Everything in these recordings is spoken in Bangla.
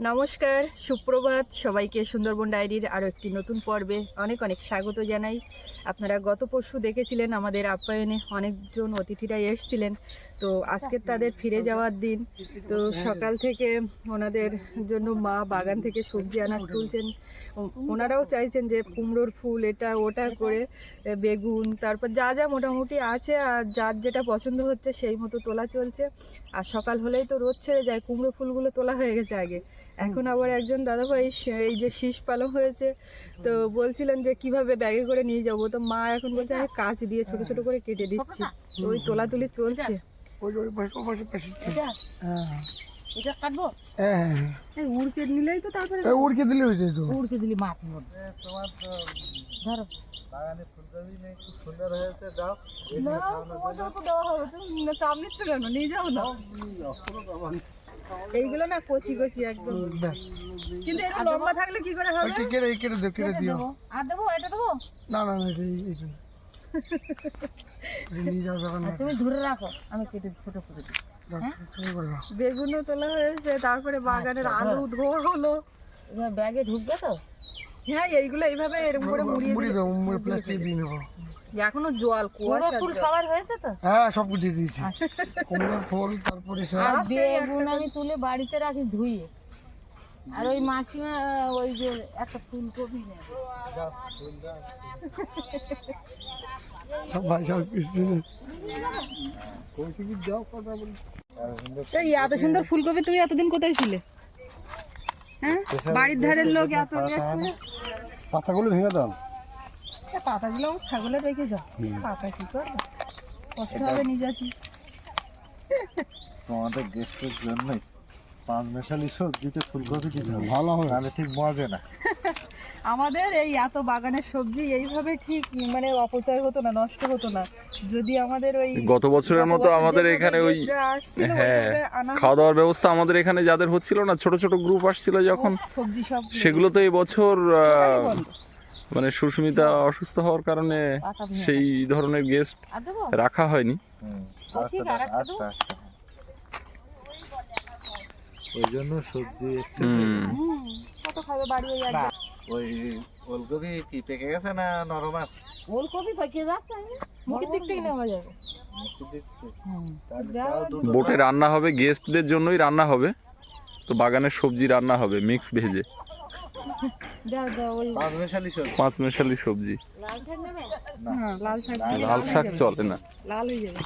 নমস্কার সুপ্রভাত। সবাইকে সুন্দরবন ডায়েরির আরও একটি নতুন পর্বে অনেক অনেক স্বাগত জানাই। আপনারা গত পরশু দেখেছিলেন আমাদের আপ্যায়নে অনেকজন অতিথিরা এসেছিলেন। তো আজকে তাদের ফিরে যাওয়ার দিন। তো সকাল থেকে ওনাদের জন্য মা বাগান থেকে সবজি আনাজ তুলছেন। ওনারাও চাইছেন যে কুমড়োর ফুল, এটা ওটা করে বেগুন, তারপর যা যা মোটামুটি আছে আর যার যেটা পছন্দ হচ্ছে সেই মতো তোলা চলছে। আর সকাল হলেই তো রোদ ছেড়ে যায়, কুমড়ো ফুলগুলো তোলা হয়ে গেছে আগে। এখন আবার একজন দাদাভাই এই যে শীষ পালং হয়েছে তো বলছিলেন যে কীভাবে ব্যাগে করে নিয়ে যাব? তো মা এখন বলছে আমি কাঁচ দিয়ে ছোট ছোট করে কেটে দিচ্ছি। ওই তোলাতুলি চলছে। হ্যাঁ। এটা কাটবো হ্যাঁ। হ্যাঁ উড়কে নিলেই তো তারপরে এই উড়কে দিলে হয়ে যেত উড়কে দিলি মাছ মধ্যে ধরো চাপ নিচ্ছ কেন নিয়ে যাও না এইগুলো না কচি কচি একদম। কিন্তু একটু লম্বা থাকলে কি করে হবে? ওই কেটে কেটে দিও কেটে দিও। আর দেবো? এটা দেবো? না না না। এটা তুমি ধরে রাখো। আমি কেটে ছোট করে দিই। দাও। বেগুনও তোলা হয়েছে তারপরে বাগানের আলু ধোয়া হলো। ব্যাগে ঢুকবে তো? হ্যাঁ এইগুলো এইভাবে এরকম করে মুড়িয়ে মুড়ি প্লাস্টিক দিয়ে নেব। এখনও জল কুমড়ো কুয়াশা ফুল সবার হয়েছে তো? হ্যাঁ সব দিয়ে দিয়েছি। কুমড়োর ফুল তারপরে আর বেগুন আমি তুলে বাড়িতে রাখি ধুয়ে। আর ওই মাসিমা ওই যে একটা ফুলকপি নেয়। সব ভাই সব কিছু দিয়ে এই এত সুন্দর ফুলকপি তুমি এতদিন কোথায় ছিলে? হ্যাঁ? বাড়ির ধারের লোক এত পাতাগুলো ভেঙে দাও। পাতাগুলো আমার ছাগলে রেখে যাও। পাতা কি করবে কষ্ট হবে নিজাতি। তোমাদের গেস্টের জন্যই পাঁচ মেশালি সবজিতে ফুলকপি দিতে ভালো হবে। নাহলে ঠিক মজে না। আমাদের এই এত বাগানের সবজি এইভাবে ঠিক মানে অপচয় হতো না নষ্ট হতো না। যদি আমাদের ওই গত বছরের মতো আমাদের এখানে ওই হ্যাঁ খাওয়া দাওয়ার ব্যবস্থা আমাদের এখানে যাদের হচ্ছিল না ছোট ছোট গ্রুপ আসছিল যখন সবজি সব সেগুলো তো এই বছর। মানে সুস্মিতা অসুস্থ হওয়ার কারণে সেই ধরনের গেস্ট রাখা হয়নি। দাও, আরেকটা, আরেকটা। ওই জন্য সবজি কত খাবে বাড়ি ওই ওই কি পেকে গেছে না নরম আছে? ওলকপি পাকিয়ে যাচ্ছে মুখের দিক থেকে নেওয়া যাবে। বোটে রান্না হবে গেস্টদের জন্যই রান্না হবে। তো বাগানের সবজি রান্না হবে মিক্স ভেজে। পাঁচ মেশালি সবজি। পাঁচ মেশালি সবজি। লাল শাক নেবে? লাল শাক লাল শাক চলে না। লাল হয়ে যাবে।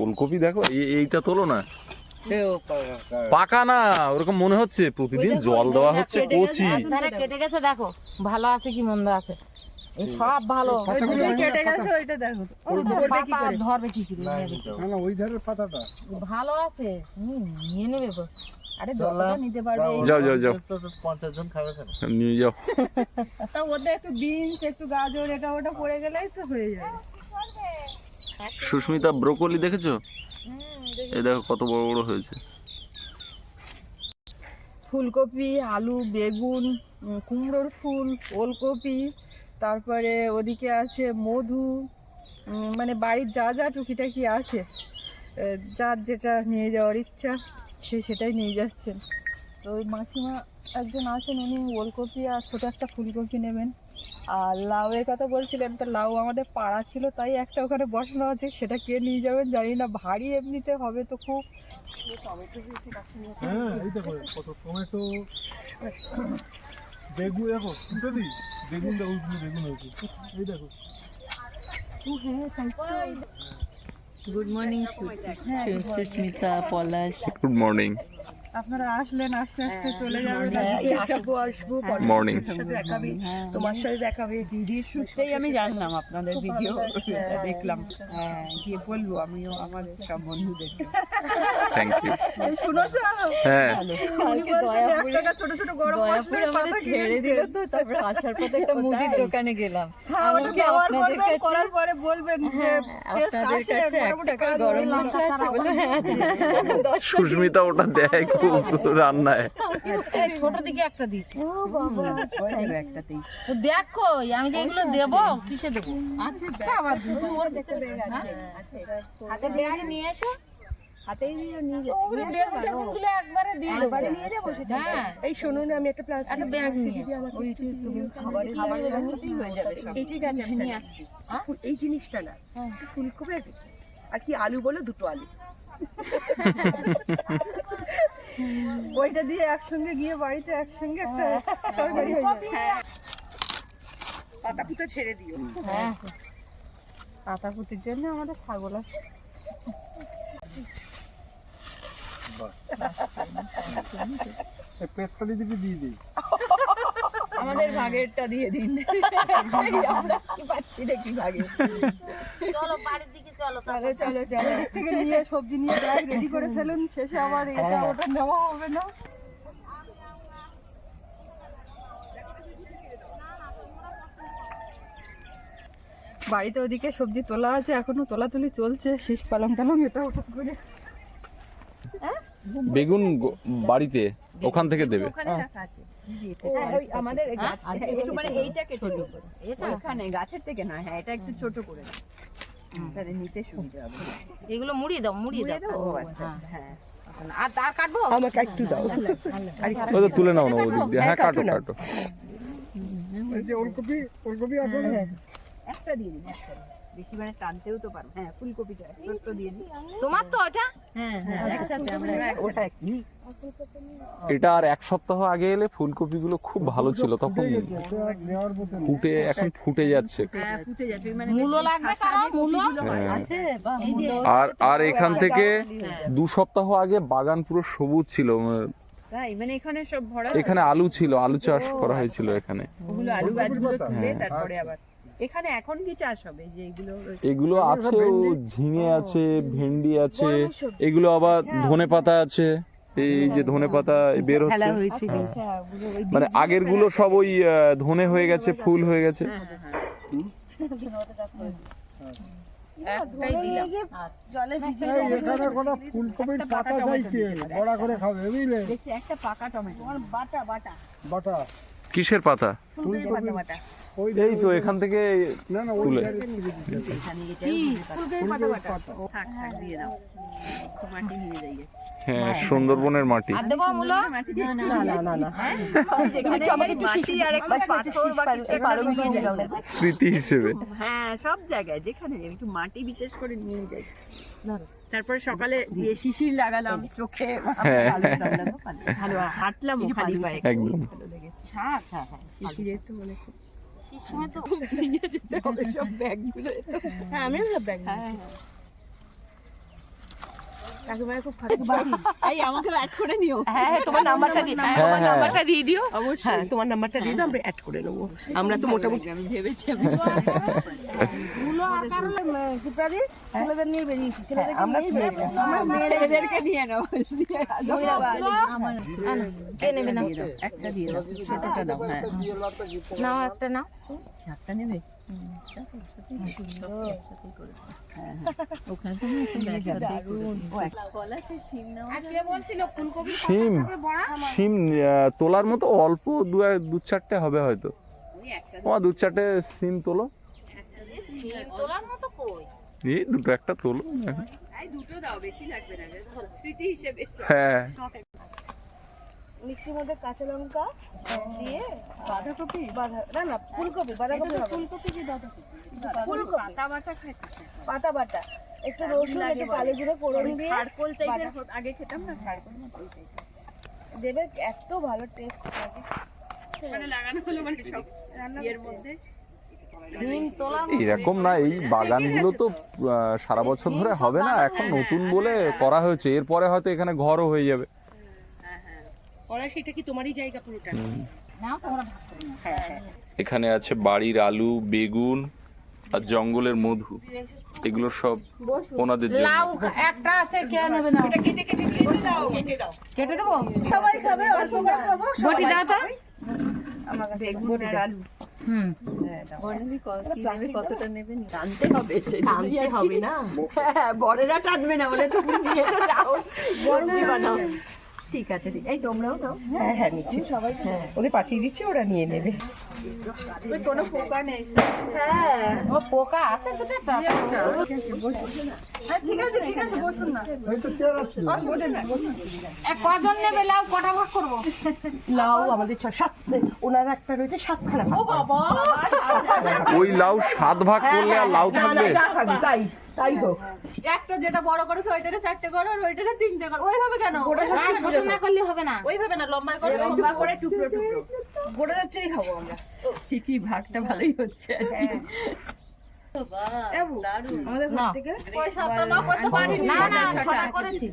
ওলকপি দেখো এইটা তোলো না। পাকা না ওরকম মনে হচ্ছে প্রতিদিন জল দেওয়া হচ্ছে কচি। কেটে গেছে দেখো ভালো আছে কি মন্দ আছে। সব ভালো। কেটে গেছে ওইটা দেখো। ধরবে কি করে? ধরবে কি করে? না, নেবে। নিতে হবে। না না ওই ধারের পাতাটা। ভালো আছে। নিয়ে নেবে আরে যতটা নিতে পারবে। যাও, যাও, যাও। তো তো পঞ্চাশ জন খাবে কেন? নিয়ে যাও। তা ওদের একটু বিনস একটু গাজর এটা ওটা পড়ে গেলেই তো হয়ে যাবে সুস্মিতা ব্রোকলি দেখেছ? এই দেখো কত বড় বড় হয়েছে। ফুলকপি আলু বেগুন কুমড়োর ফুল ওলকপি তারপরে ওদিকে আছে মধু উম, মানে বাড়ির যা যা টুকিটাকি আছে যার যেটা নিয়ে যাওয়ার ইচ্ছা। সে সেটাই নিয়ে যাচ্ছেন। তো ওই মাসিমা একজন আছেন উনি ওলকপি আর ছোটো একটা ফুলকপি নেবেন। আর লাউয়ের কথা বলছিলেন তো লাউ আমাদের পাড়া ছিল তাই একটা ওখানে বসানো আছে সেটা কে নিয়ে যাবেন জানি না ভারী এমনিতে হবে তো খুব। টমেটো গাছে। হ্যাঁ এই দেখো কত টমেটো বেগুন দেখো দিদি বেগুন দেখো বেগুন হয়েছে। এই দেখো। Good morning Susmita Palash good morning আপনারা আসলেন আস্তে আস্তে চলে যাবেন। আজকে আসব আসব। মর্নিং তোমার সাথে দেখাবে তোমার সাথে দেখাবে দিদির সেটাই আমি জানলাম আপনাদের ভিডিও দেখলাম। হ্যাঁ গিয়ে বলব আমিও আমার সব বন্ধুদেরকে থ্যাংক ইউ শুনেছো? হ্যাঁ। কালকে দয়াপুরে ছোট ছোট গরম দয়াপুরে আমাদের ছেড়ে দিল তো তারপরে আসার পথে একটা মুদির দোকানে গেলাম। হ্যাঁ ওটা আমাকে আপনাদের কাছে করার পরে বলবেন যে টেস্ট আপনাদের কাছে এক মোটামুটি টাকা কাজ গরম মশলা আছে বলে হ্যাঁ সুস্মিতা ওটা দেয়। রান্নায়। এই ছোট দিকে একটা দিয়েছি। করে একটাতেই। তো দেখো আমি যে এগুলো দেবো কিসে দেবো? আছে হাতে ব্যাগে নিয়ে এসো। হাতেই নিয়ে নিয়ে যেতে ওই বেগুন টেগুনগুলো একবারে দিয়ে নিয়ে যাব হ্যাঁ। এই শোনো না আমি একটা প্লাস্টিক ব্যাগ নিয়ে মধ্যেই হয়ে যাবে সব। এই জিনিসটা নিয়ে আসছি। ফুল- এই জিনিসটা না একটু ফুলকপি আর কি আলু বলো দুটো আলু। ওইটা দিয়ে একসঙ্গে গিয়ে বাড়িতে একসঙ্গে একটা তরকারি হয়ে যাবে। পাতা পুতো ছেড়ে দিও। হ্যাঁ। পাতা পুতির জন্য আমাদের ছাগল আছে। পেস্তালি দিকে দিয়ে দিই আমাদের ভাগেরটা দিয়ে দিন। আমরা কি পাচ্ছি দেখি ভাগে চলো বাড়ির দিকে চলো চলো চলো চলো থেকে নিয়ে সবজি নিয়ে ব্যাগ রেডি করে ফেলুন শেষে আবার এটা ওটা নেওয়া হবে না। বাড়িতে ওদিকে সবজি তোলা আছে এখনও তোলাতুলি চলছে শীষ পালং টালং এটা ওটা করে। বেগুন বাড়িতে ওখান থেকে দেবে। ওখানে হ্যাঁ, আমাদের গাছ হ্যাঁ, মানে এইটাকে ছোট করে। এটা? এখানে গাছের থেকে নয় হ্যাঁ এটা একটু ছোট করে। তাহলে নিতে সুবিধা হবে। এগুলো মুড়িয়ে দাও মুড়িয়ে দাও। ও আচ্ছা হ্যাঁ। আর তার কাটবো? আমাকে একটু দাও। ওই তুলে নাও না ওদিক দিয়ে। হ্যাঁ কাটো কাটো। এই যে ওলকপি ওলকপি আছে একটা দিয়ে দিন একটা বেশি মানে টানতেও তো পারো হ্যাঁ ফুলকপিটা ছোট্ট দিয়ে দিন তোমার তো ওটা? হ্যাঁ হ্যাঁ একসাথে আমরা ওটা কি? এটা আর এক সপ্তাহ আগে এলে ফুলকপিগুলো খুব ভালো ছিল তখন। ফুটে এখন ফুটে যাচ্ছে। হ্যাঁ ফুটে যাচ্ছে। মানে। আর আর এখান থেকে। দু সপ্তাহ আগে বাগান পুরো সবুজ ছিল মানে এখানে সব ভরা এখানে আলু ছিল আলু চাষ করা হয়েছিল এখানে। আলু গাছগুলো তুলে। তারপরে আবার এখানে এখন কি চাষ হবে? যে এগুলো এগুলো আছে ও ঝিঙে আছে ভেন্ডি আছে এগুলো আবার ধনে পাতা আছে। এই যে ধনে পাতা। বের হচ্ছে। হ্যাঁ। মানে আগেরগুলো সব ওই ধনে হয়ে গেছে ফুল হয়ে গেছে। একটাই দিলাম। জলে ভিজিয়ে এই এখানে কোনো ফুলকপির পাতা চাইছে বড়া করে খাবে বুঝলে? একটা পাকা টমেটো। বাটা বাটা। বাটা। কিসের পাতা? এই তো এখান থেকে না না ওই তুলে। হ্যাঁ সুন্দরবনের মাটি। স্মৃতি হিসেবে। হ্যাঁ সব জায়গায় যেখানে একটু মাটি বিশেষ করে নিয়ে যাই। তারপরে সকালে দিয়ে শিশির লাগালাম চোখে হ্যাঁ। ভালো হাঁটলাম খালি পায়ে একদম। ভালো লেগেছে। শাক হ্যাঁ হ্যাঁ তো মানে খুব তো নিয়ে যেতে হবে সব ব্যাগগুলো। হ্যাঁ আমিও সব ব্যাগ নিয়েছি। কাকিমার খুব এই আমাকে অ্যাড করে নিও। হ্যাঁ হ্যাঁ তোমার নাম্বারটা হ্যাঁ, তোমার হ্যাঁ। নাম্বারটা দিয়ে দিও। অবশ্যই। হ্যাঁ তোমার নাম্বারটা দিয়ে দাও আমরা অ্যাড করে নেব। আমরা তো মোটামুটি আমি ভেবেছি আমি মূলো আকার সুপ্রাদি ছেলেদের নিয়ে বেরিয়েছি। ছেলেদের আমরা ছেলেদেরকে নিয়ে নাও। কে নেবে না একটা দিয়ে দাও। ছোটটা দাও হ্যাঁ নাও একটা নাও। সাতটা নেবে শিম আহ, তোলার মতো অল্প দু দু চারটে হবে হয়তো। তোমার দু চারটে সিম তোলো। এই দুটো একটা তোলো। হ্যাঁ। মিক্সির মধ্যে কাঁচা লঙ্কা দিয়ে বাঁধাকপি? বাঁধা না না ফুলকপি বাঁধাকপি ফুলকপি কি বাঁধাকপি? ফুলকপি। পাতা বাটা খাই পাতা বাটা। একটু রসুন একটু কালো জিরে ফোড়ন দিয়ে চারকোল টাইপের আগে খেতাম না চারকোল দেবে এত ভালো টেস্ট লাগে। মানে লাগানো হলো মানে সব রান্নার মধ্যে। এরকম না এই বাগানগুলো তো সারা বছর ধরে হবে না। এখন নতুন বলে করা হয়েছে। এরপরে হয়তো এখানে ঘরও হয়ে যাবে। ওরা সেটা কি তোমারই জায়গা পুরোটা? নাও তোমরা ভাগ এখানে আছে বাড়ির আলু বেগুন আর জঙ্গলের মধু। এগুলো সব ওনাদের জন্য। লাউ একটা আছে কে নেবে না? কেটে কেটে কেটে দাও। কেটে দাও। কেটে দেবো? সবাই খাবে অল্প করে খাব বটি দাও তো। বেগুন আর আলু। হুম। কতটা টানতে হবে টানতে হবে না। হ্যাঁ বড়েরা টানবে না বলে তুমি নিয়ে যাও। বড় বানাও। ঠিক আছে এই তোমরাও দাও। হ্যাঁ হ্যাঁ নিচ্ছি। সবাই ওদের পাঠিয়ে দিচ্ছি ওরা নিয়ে নেবে। কোনো পোকা নেই। হ্যাঁ। ও পোকা আছে দুটো একটা হ্যাঁ ঠিক আছে ঠিক আছে বসুন না। কজন নেবে? লাউ কটা ভাগ করব। লাউ আমাদের ছ সাত। ওনার একটা রয়েছে সাতখানা। ও বাবা! ওই লাউ সাত ভাগ করলে আর লাউ থাকবে তাই তাই হোক। একটা যেটা বড় করেছ ওইটারে চারটে করো আর ওইটারে তিনটে করো। ওইভাবে কেন? ছোট না করলে হবে না। ওইভাবে না লম্বা করে লম্বা করে টুকরো টুকরো। গোটা যাচ্ছেই খাব আমরা। ঠিকই ভাগটা ভালোই হচ্ছে আর কি। আমাদের ঘর থেকে না না না ছটা করেছি।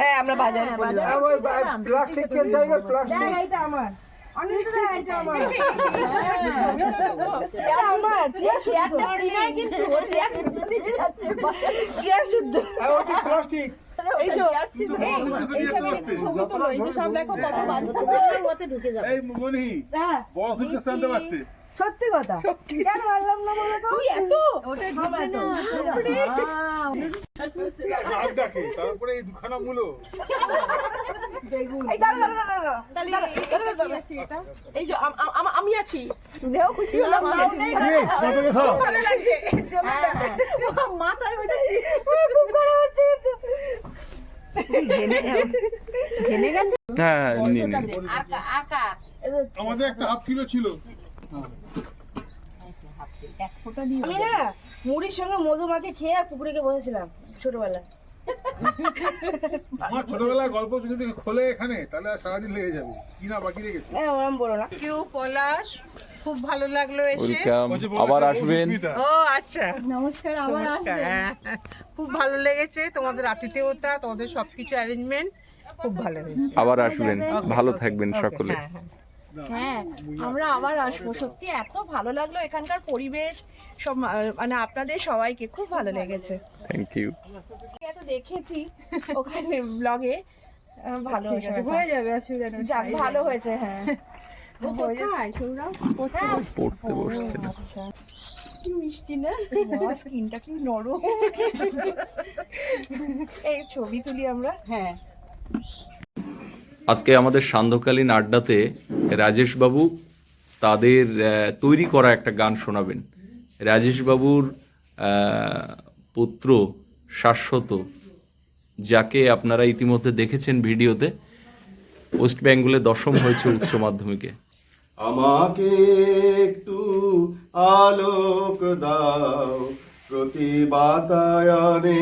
হ্যাঁ আমরা বাজারে করলাম। প্লাস্টিক কেন চাইবে প্লাস্টিক? আমার। অনেকটা দেখ, এইটা আমার এটা আমার চেয়ার শুদ্ধ। প্লাস্টিক এই যে এই সব ছবি তোলো এই যে সব দেখো কত বাজে। ওতে ঢুকে যাবে। সত্যি কথা? কেন মারলাম না বলো তো? তুই এত? তারপরে এই দুখানা মূলো। আম- আছি। খুশি হলাম মাথায় ওটা খুব খারাপ হচ্ছে হ্যাঁ? আমাদের একটা হাফ কিলো ছিল। আমি না মুড়ির সঙ্গে মধু মাকে খেয়ে আর পুকুরে গিয়ে বসেছিলাম ছোটবেলায়। আমার ছোটবেলায় গল্প যদি খোলে এখানে তাহলে আর সারাদিন লেগে যাবে। কি না বাকি রেখেছে? হ্যাঁ ওরম বলো না। কেউ পলাশ খুব ভালো লাগল এসে। আবার ও আসবেন। ও আচ্ছা। নমস্কার হ্যাঁ, খুব ভালো লেগেছে তোমাদের আতিথেয়তা তোমাদের সবকিছু অ্যারেঞ্জমেন্ট খুব ভালো হয়েছে। আবার আসবেন। ভালো থাকবেন সকলে। হ্যাঁ হ্যাঁ হ্যাঁ আমরা আবার আসব। সত্যি এত ভালো লাগল এখানকার পরিবেশ সব মানে আপনাদের সবাইকে খুব ভালো লেগেছে। থ্যাংক ইউ এত দেখেছি ওখানে ব্লগে ভালো হয়েছে। হয়ে যাবে অসুবিধা নেই ভালো হয়েছে হ্যাঁ। পড়তে বসছেন আচ্ছা। কি মিষ্টি না? স্কিনটা কি নরম। এই ছবি তুলি আমরা। হ্যাঁ। আজকে আমাদের সান্ধ্যকালীন আড্ডাতে রাজেশবাবু তাদের তৈরি করা একটা গান শোনাবেন। রাজেশবাবুর পুত্র শাশ্বত, যাকে আপনারা ইতিমধ্যে দেখেছেন ভিডিওতে, ওয়েস্ট বেঙ্গলে দশম হয়েছে উচ্চ মাধ্যমিকে। আমাকে একটু আলোক দাও প্রতি বাতায়নে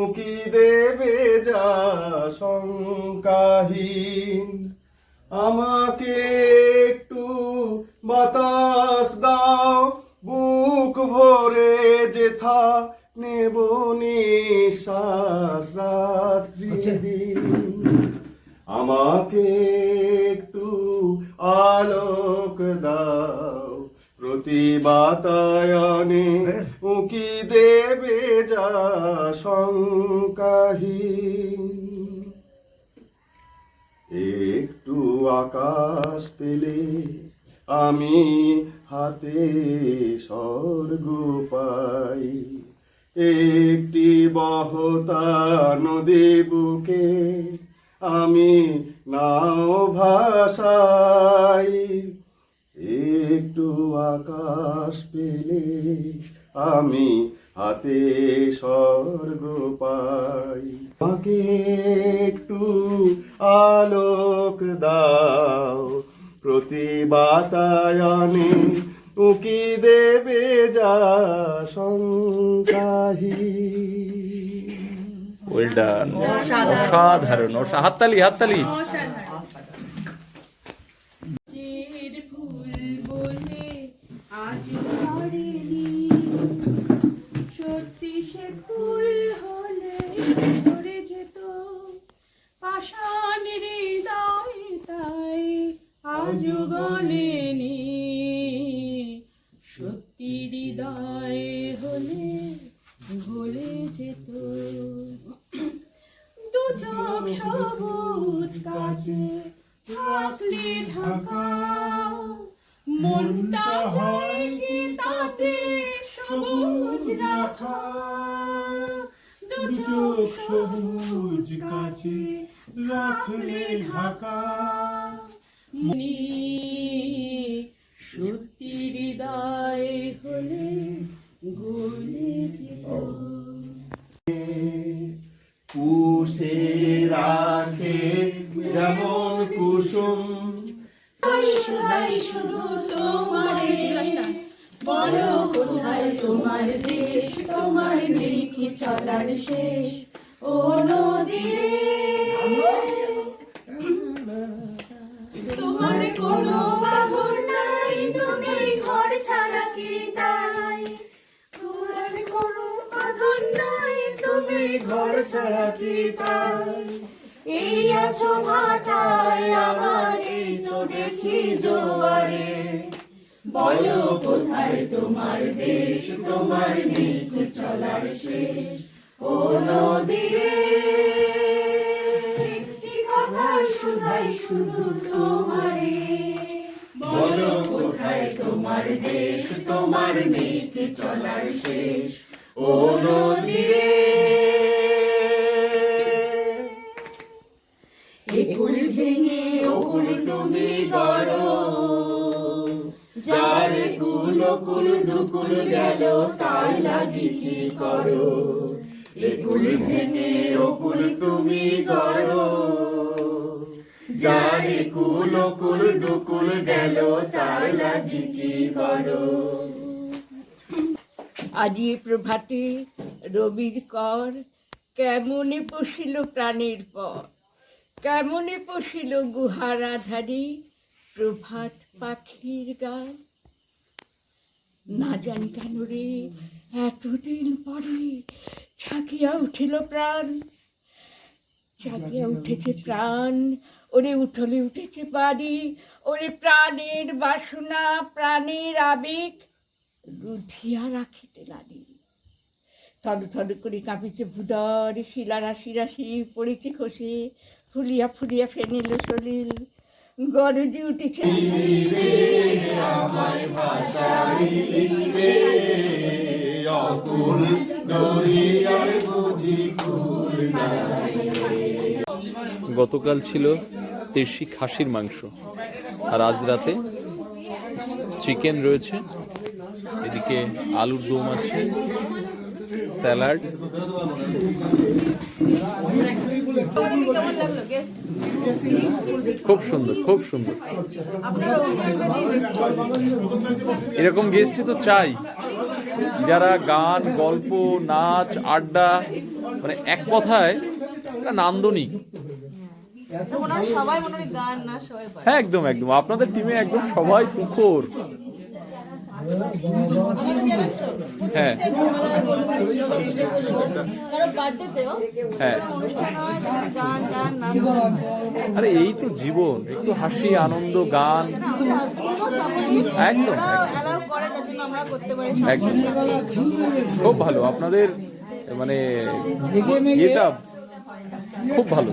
উকি দেবে যা শঙ্কাহীন। আমাকে একটু বাতাস দাও বুক ভরে যেথা নেব নিঃশ্বাস রাত্রি দিন। আমাকে একটু আলোক দাও। প্রতি বাতায়নে উকি দেবে যা শঙ্কাহীন একটু আকাশ পেলে আমি হাতে স্বর্গ পাই। একটি বহতা নদী বুকে আমি নাও ভাষাই একটু আকাশ পেলে আমি হাতে স্বর্গ পাই। আমাকে একটু আলোক দাও প্রতি বাতায়নে উকি দেবে যা শঙ্কাহী। ওয়েল ডান অসাধারণ অসা- হাততালি হাততালি। মনি আছো ভাটায় আমার তো দেখি জোয়ারে। বলো কোথায় তোমার দেশ, তোমার নেই চলার শেষ? ও নদী রে একটি কথাই শুধাই শুধু তোমারে। বলো কোথায় তোমার দেশ, তোমার কি চলার শেষ? ও নদী একুল ভেঙে ওকুল তুমি গড়ো। যার কুল কুল দুকুল গেল, তার লাগি কি করো? একুল ভেঙে ওকুল তুমি গড়ো। যার কুল কুল দুকুল গেল, তার লাগি কি করো? আজি প্রভাতে রবির কর, কেমনে পশিল প্রাণের পর? কেমনে পশিল গুহার আধারে প্রভাত পাখির গান? না জানি কেন রে, এতদিন পরে ছাকিয়া উঠিল প্রাণ। জাগিয়া উঠেছে প্রাণ, ওরে উঠলে উঠেছে বাড়ি, ওরে প্রাণের বাসনা, প্রাণের আবেগ রুধিয়া রাখিতে লাগি থরু থরু করে কাঁপিছে ভুদর শিলা রাশি রাশি, পড়েছে খসে ফুলিয়া ফুলিয়া ফেনিল, সলিল। গরজি উঠেছে। গতকাল ছিল দেশি খাসির মাংস, আর আজ রাতে চিকেন রয়েছে। এদিকে আলুর দম আছে, স্যালাড। খুব সুন্দর খুব সুন্দর। এরকম গেস্টই তো চাই। যারা গান গল্প নাচ আড্ডা মানে এক কথায় নান্দনিক। হয়। হ্যাঁ একদম একদম। আপনাদের টিমে একদম সবাই তুখোর। হ্যাঁ। হ্যাঁ। আরে এই তো জীবন একটু হাসি আনন্দ গান। একদম একদম। খুব ভালো আপনাদের মানে এটা খুব ভালো।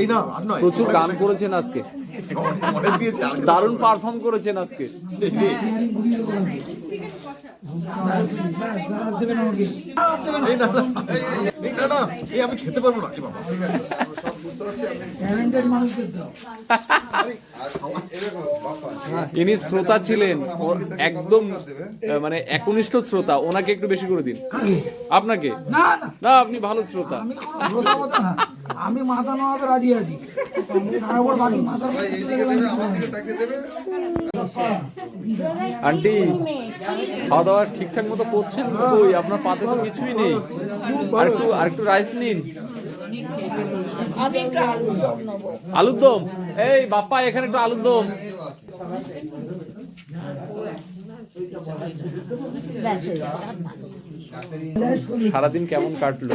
এই না আর নয়। প্রচুর গান করেছেন আজকে। দারুণ পারফর্ম করেছেন আজকে। এই না। না, এই, এই, এই, না না এই আমি খেতে পারব না। বাবা। ঠিক আছে সব বুঝতে পারছি আপনি ইনি শ্রোতা ছিলেন। ওর একদম মানে একনিষ্ঠ শ্রোতা ওনাকে একটু বেশি করে দিন। আপনাকে? না না। না আপনি ভালো শ্রোতা। আমি শ্রোতা কথা না। আমি মাথা নেওয়াতে রাজি আছি। তার উপর বাকি মাথা আন্টি খাওয়া দাওয়া ঠিকঠাক মতো করছেন? কই আপনার পাতে তো কিছুই নেই। আর একটু আর একটু রাইস নিন। আলুর দম? এই বাপ্পা এখানে একটু আলুর দম। না। সারাদিন কেমন কাটলো?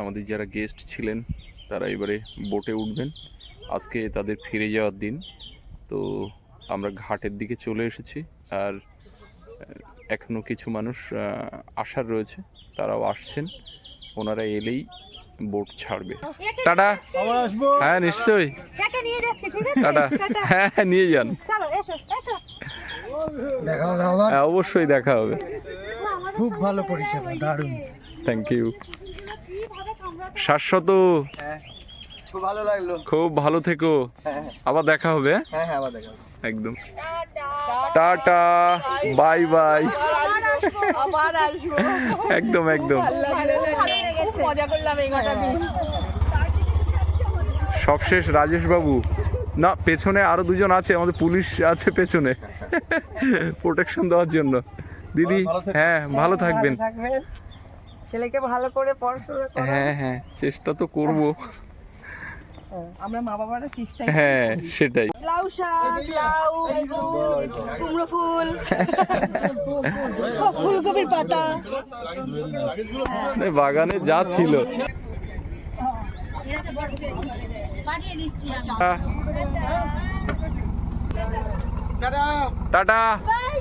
আমাদের যারা গেস্ট ছিলেন, তারা এবারে বোটে উঠবেন। আজকে তাদের ফিরে যাওয়ার দিন। তো আমরা ঘাটের দিকে চলে এসেছি, আর আহ, এখনও কিছু মানুষ আসার রয়েছে। তারাও আসছেন। ওনারা এলেই বোট ছাড়বে। টাটা। হ্যাঁ নিশ্চয়ই। টাটা। হ্যাঁ হ্যাঁ নিয়ে যান। দেখা হবে হ্যাঁ অবশ্যই দেখা হবে। খুব ভালো পরিষেবা দারুণ। Thank you Shashwat. খুব ভালো লাগল। খুব ভালো থেকো। আবার দেখা হবে হ্যাঁ? হ্যাঁ হ্যাঁ আবার দেখা একদম। Tata bye bye. একদম একদম। সবশেষ রাজেশ বাবু না পেছনে আরও দুজন আছে আমাদের পুলিশ আছে পেছনে। প্রোটেকশন দেওয়ার জন্য। দিদি হ্যাঁ ভালো থাকবেন। থাকবেন। ছেলেকে ভালো করে পড়াশোনা হ্যাঁ হ্যাঁ চেষ্টা তো করব। আমরা মা বাবারা চেষ্টা হ্যাঁ সেটাই। লাউ শাক লাউ কুমড়ো ফুল ফুলকপির পাতা। বাগানে যা ছিল। টাটা। বাই